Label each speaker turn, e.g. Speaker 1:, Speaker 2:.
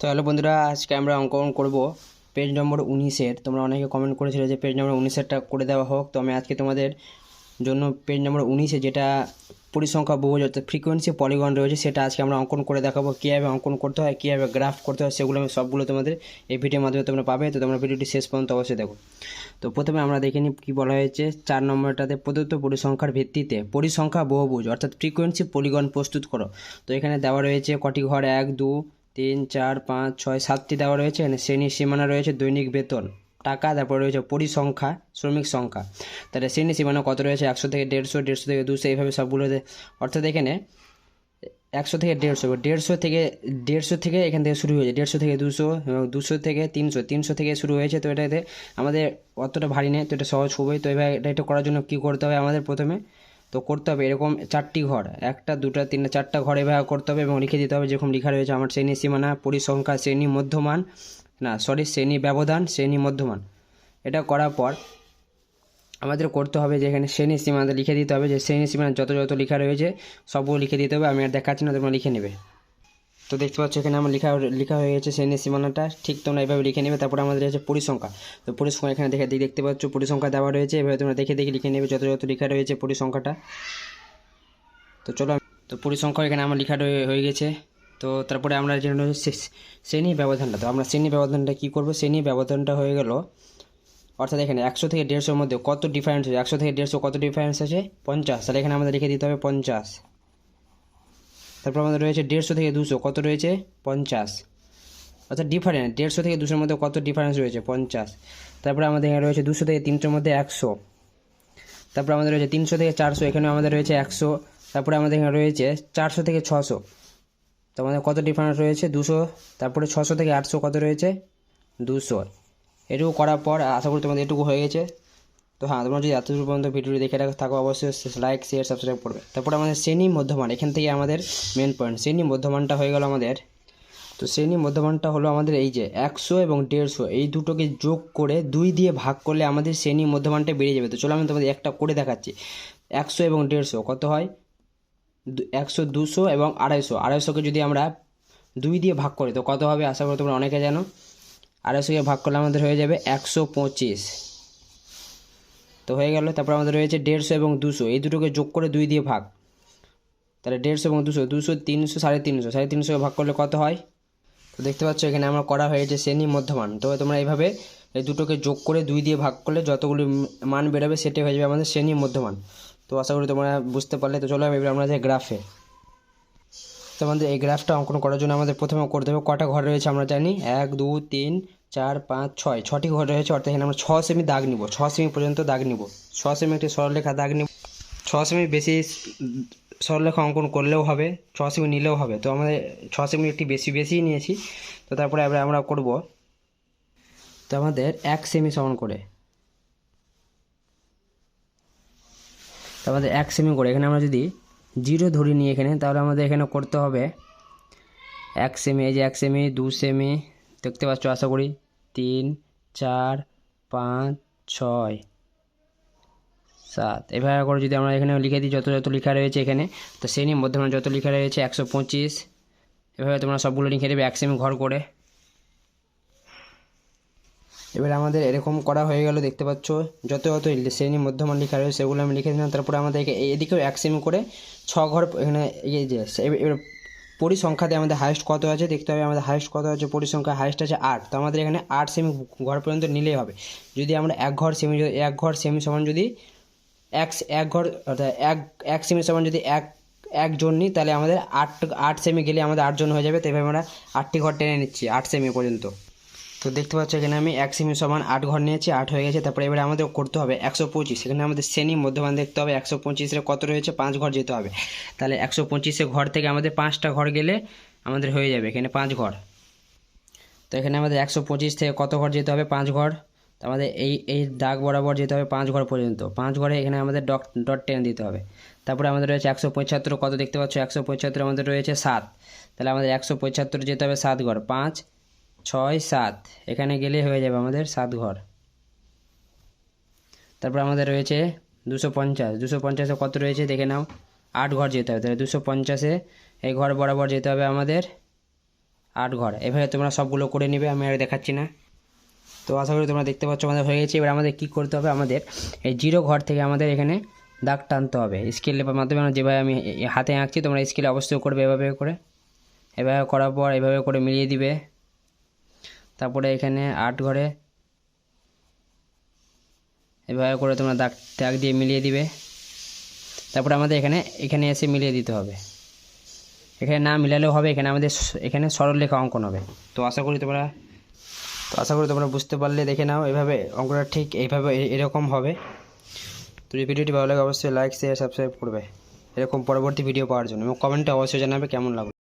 Speaker 1: তো হ্যালো বন্ধুরা, আজকে আমরা অঙ্কন করব পেজ নম্বর উনিশের। তোমরা অনেকে কমেন্ট করেছিলে যে পেজ নম্বর উনিশেরটা করে দেওয়া হোক। তো আমি আজকে তোমাদের জন্য পেজ নম্বর উনিশে যেটা পরিসংখ্যা বহু অর্থাৎ ফ্রিকোয়েন্সি পলিগন রয়েছে, সেটা আজকে আমরা অঙ্কন করে দেখাবো। কীভাবে অঙ্কন করতে হয়, কীভাবে গ্রাফ করতে হয়, সেগুলো আমি সবগুলো তোমাদের এই ভিডিওর মাধ্যমে তোমরা পাবে। তো তোমরা ভিডিওটি শেষ পর্যন্ত অবশ্যই দেখো। তো প্রথমে আমরা দেখে নিই কী বলা হয়েছে চার নম্বরটাতে প্রদত্ত পরিসংখ্যার ভিত্তিতে পরিসংখ্যা বহুভুজ অর্থাৎ ফ্রিকোয়েন্সি পলিগন প্রস্তুত করো। তো এখানে দেওয়া রয়েছে কটি ঘর, এক, দু তিন, চার, পাঁচ, ছয়, সাতটি দেওয়া রয়েছে। এখানে শ্রেণি সীমানা রয়েছে দৈনিক বেতন, টাকা, তারপর রয়েছে পরিসংখ্যা, শ্রমিক সংখ্যা। তাহলে শ্রেণি সীমানা কত রয়েছে? একশো থেকে দেড়শো দেড়শো থেকে দুশো, এইভাবে সবগুলোতে অর্থাৎ এখানে একশো থেকে দেড়শো দেড়শো থেকে দেড়শো থেকে এখান থেকে শুরু হয়েছে। দেড়শো থেকে দুশো এবং দুশো থেকে তিনশো। তিনশো থেকে শুরু হয়েছে, তো এটাতে আমাদের অতটা ভারী নেই, তো এটা সহজ খুবই। তো এবার এটা এটা করার জন্য কী করতে হবে আমাদের প্রথমে? তো করতে হবে, এরকম চারটি ঘর। একটা, দুটা, তিনটা, চারটা ঘরে ভাগ করতে হবে এবং লিখে দিতে হবে, যেরকম লেখা রয়েছে, আমার শ্রেণি সীমানা, পরিসংখ্যা শ্রেণি মধ্যমান, না সরি শ্রেণি ব্যবধান শ্রেণি মধ্যমান। এটা করার পর আমাদের করতে হবে যে এখানে শ্রেণি সীমানা লিখে দিতে হবে, যে শ্রেণি সীমানা যত যত লেখা রয়েছে, সবগুলো লিখে দিতে হবে, আমি আর দেখাচ্ছি না, তোমরা লিখে নেবে। তো দেখতে পাচ্ছ এখানে আমার লেখা লেখা হয়ে গেছে শ্রেণি সীমানাটা। ঠিক তোমরা এইভাবে লিখে নেবে, তারপরে আমাদের আছে পরিসংখ্যা। তো পরিসংখ্যা এখানে দেখে দেখতে পাচ্ছ, পরিসংখ্যা দেওয়া রয়েছে। এভাবে তোমরা দেখে দেখে লিখে নেবে যত যত লেখা রয়েছে পরিসংখ্যাটা। তো চলো তো পরিসংখ্যা এখানে আমার লেখা হয়ে গেছে। তো তারপরে আমরা যেন শ্রেণি ব্যবধানটা, তো আমরা শ্রেণি ব্যবধানটা কী করব? শ্রেণি ব্যবধানটা হয়ে গেল, অর্থাৎ এখানে একশো থেকে দেড়শোর মধ্যে কত ডিফারেন্স আছে একশো থেকে দেড়শো কত ডিফারেন্স আছে? পঞ্চাশ। তাহলে এখানে আমাদের লিখে দিতে হবে পঞ্চাশ। তারপর আমাদের রয়েছে দেড়শো থেকে দুশো, কত রয়েছে? পঞ্চাশ। অর্থাৎ ডিফারেন্স দেড়শো থেকে দুশোর মধ্যে কত ডিফারেন্স রয়েছে? পঞ্চাশ। তারপরে আমাদের এখানে রয়েছে দুশো থেকে তিনশোর মধ্যে একশো। তারপরে আমাদের রয়েছে তিনশো থেকে চারশো এখানে আমাদের রয়েছে একশো। তারপরে আমাদের এখানে রয়েছে চারশো থেকে ছশো। তো আমাদের কত ডিফারেন্স রয়েছে? দুশো। তারপরে ছশো থেকে আটশো কত রয়েছে? দুশো। এটুকু করার পর আশা করি তোমাদের এটুকু হয়ে গেছে। তো হ্যাঁ তোমরা যদি এতদূর পর্যন্ত ভিডিওটি দেখে থাকো অবশ্যই লাইক শেয়ার সাবস্ক্রাইব করবে। তারপর আমাদের শ্রেণি মধ্যমান, এখান থেকে আমাদের মেন পয়েন্ট শ্রেণি মধ্যমানটা হয়ে গেল আমাদের। তো শ্রেণি মধ্যমানটা হলো আমাদের এই যে একশো এবং দেড়শো, এই দুটোকে যোগ করে দুই দিয়ে ভাগ করলে আমাদের শ্রেণি মধ্যমানটা বেড়ে যাবে। তো চলো আমি তোমাদের একটা করে দেখাচ্ছি। একশো এবং দেড়শো, কত হয়? একশো, দুশো এবং আড়াইশো। আড়াইশোকে যদি আমরা দুই দিয়ে ভাগ করি, তো কত হবে? আশা করি তোমরা অনেকে জানো। আড়াইশোকে ভাগ করলে আমাদের হয়ে যাবে একশো পঁচিশ। তো হয়ে গেল। তারপর আমাদের রয়েছে দেড়শো এবং দুশো। এই দুটোকে যোগ করে দুই দিয়ে ভাগ। তাহলে দেড়শো এবং দুশো দুশো তিনশো, সাড়ে তিনশো। সাড়ে তিনশোকে ভাগ করলে কত হয়? তো দেখতে পাচ্ছ, এখানে আমার করা হয়েছে শ্রেণি মধ্যমান। তো তোমরা এইভাবে এই দুটোকে যোগ করে দুই দিয়ে ভাগ করলে যতগুলি মান বেরোবে, সেটাই হয়ে যাবে আমাদের শ্রেণি মধ্যমান। তো আশা করি তোমরা বুঝতে পারলে। তো চলো এবার আমরা যাই গ্রাফে। তো আমাদের এই গ্রাফটা অঙ্কন করার জন্য আমাদের প্রথমে করতে হবে কটা ঘর রয়েছে আমরা জানি এক, দু, তিন, চার, পাঁচ, ছয়। ছটি ঘর রয়েছে, অর্থাৎ এখানে আমরা ছ সেমি দাগ নিব। ছ সেমি পর্যন্ত দাগ নিব। ছ সেমি একটি সরলরেখা দাগ নিব। ছ সেমি বেশি সরলরেখা অঙ্কন করলেও হবে, ছ সেমি নিলেও হবে। তো আমাদের ছ সেমি একটি বেশি বেশিই নিয়েছি। তো তারপরে এবার আমরা করব। তো আমাদের এক সেমি সমান করে। তো আমাদের এক সেমি করে। এখানে আমরা যদি জিরো ধরি নিই এখানে, তাহলে আমাদের এখানে করতে হবে এক সেমি এই যে এক সেমি দু সেমি দেখতে পাচ্ছ, আশা করি, তিন, চার, পাঁচ, ছয়, সাত। এভাবে করে যদি আমরা এখানে লিখে দিই, যত যত লেখা রয়েছে এখানে, তো শ্রেণি মধ্যমান যত লেখা রয়েছে, একশো পঁচিশ, এভাবে তোমরা সবগুলো লিখে দেবে, এক সেমি ঘর করে। এবার আমাদের এরকম করা হয়ে গেল, দেখতে পাচ্ছ। যত যত শ্রেণি মধ্যমান লেখা রয়েছে সেগুলো আমি লিখে দিলাম। তারপরে আমাদের এদিকেও এক সেমি করে ছ ঘর এখানে এগিয়ে যে এবার- পরিসংখ্যাতে আমাদের হাইস্ট কত আছে দেখতে হবে। আমাদের হাইস্ট কত আছে? পরিসংখ্যা হাইস্ট আছে আট। তো আমাদের এখানে আট সেমি ঘর পর্যন্ত নিলেই হবে। যদি আমরা এক ঘর সেমি এক ঘর সেমি সমান যদি এক এক ঘর অর্থাৎ এক এক সেমি সমান যদি এক একজন নিই, তাহলে আমাদের আট আট সেমি গেলে আমাদের আটজন হয়ে যাবে। তো এভাবে আমরা আটটি ঘর টেনে নিচ্ছি, আট সেমি পর্যন্ত। তো দেখতে পাচ্ছ এখানে আমি এক সেমি সমান আট ঘর নিয়েছি, আট হয়ে গেছে। তারপরে এবারে আমাদের করতে হবে একশো পঁচিশ। এখানে আমাদের শ্রেণি মধ্যমান দেখতে হবে, একশো পঁচিশের কত রয়েছে? পাঁচ ঘর যেতে হবে। তাহলে একশো পঁচিশে ঘর থেকে আমাদের পাঁচটা ঘর গেলে আমাদের হয়ে যাবে এখানে পাঁচ ঘর। তো এখানে আমাদের একশো পঁচিশ থেকে কত ঘর যেতে হবে? পাঁচ ঘর। তো আমাদের এই এই দাগ বরাবর যেতে হবে পাঁচ ঘর পর্যন্ত। পাঁচ ঘরে এখানে আমাদের ডট ডট টেন দিতে হবে। তারপরে আমাদের রয়েছে একশো পঁচাত্তর, কত দেখতে পাচ্ছ? একশো পঁচাত্তর আমাদের রয়েছে সাত। তাহলে আমাদের একশো পঁচাত্তর যেতে হবে সাত ঘর। পাঁচ ছয়, সাত। এখানে গেলে হয়ে যাবে আমাদের সাত ঘর। তারপর আমাদের রয়েছে দুশো পঞ্চাশ। দুশো পঞ্চাশে কত রয়েছে দেখে নাও। আট ঘর যেতে হবে। তাহলে দুশো পঞ্চাশে এই ঘর বরাবর যেতে হবে আমাদের আট ঘর। এভাবে তোমরা সবগুলো করে নেবে, আমি আর দেখাচ্ছি না। তো আশা করি তোমরা দেখতে পাচ্ছ আমাদের হয়ে গেছে। এবার আমাদের কী করতে হবে? আমাদের এই জিরো ঘর থেকে আমাদের এখানে দাগ টানতে হবে। স্কেলের মাধ্যমে আমরা যেভাবে আমি হাতে আঁকছি, তোমরা স্কেলে অবশ্যই করবে এভাবে করে। এভাবে করার পর এভাবে করে মিলিয়ে দিবে। তারপরে এখানে আট ঘরে। এভাবে করে তোমরা দাগ দাগ দিয়ে মিলিয়ে দিবে। তারপরে আমাদের এখানে এখানে এসে মিলিয়ে দিতে হবে। এখানে না মিলালেও হবে, এখানে আমাদের এখানে সরলরেখা অঙ্কন হবে। তো আশা করি তোমরা, তো আশা করি তোমরা বুঝতে পারলে, দেখে নাও এভাবে অঙ্কটা ঠিক এইভাবে এরকম হবে। তো এই ভিডিওটি ভালো লাগে, অবশ্যই লাইক শেয়ার সাবস্ক্রাইব করবে। এরকম পরবর্তী ভিডিও পাওয়ার জন্য। এবং কমেন্টে অবশ্যই জানাবে কেমন লাগল।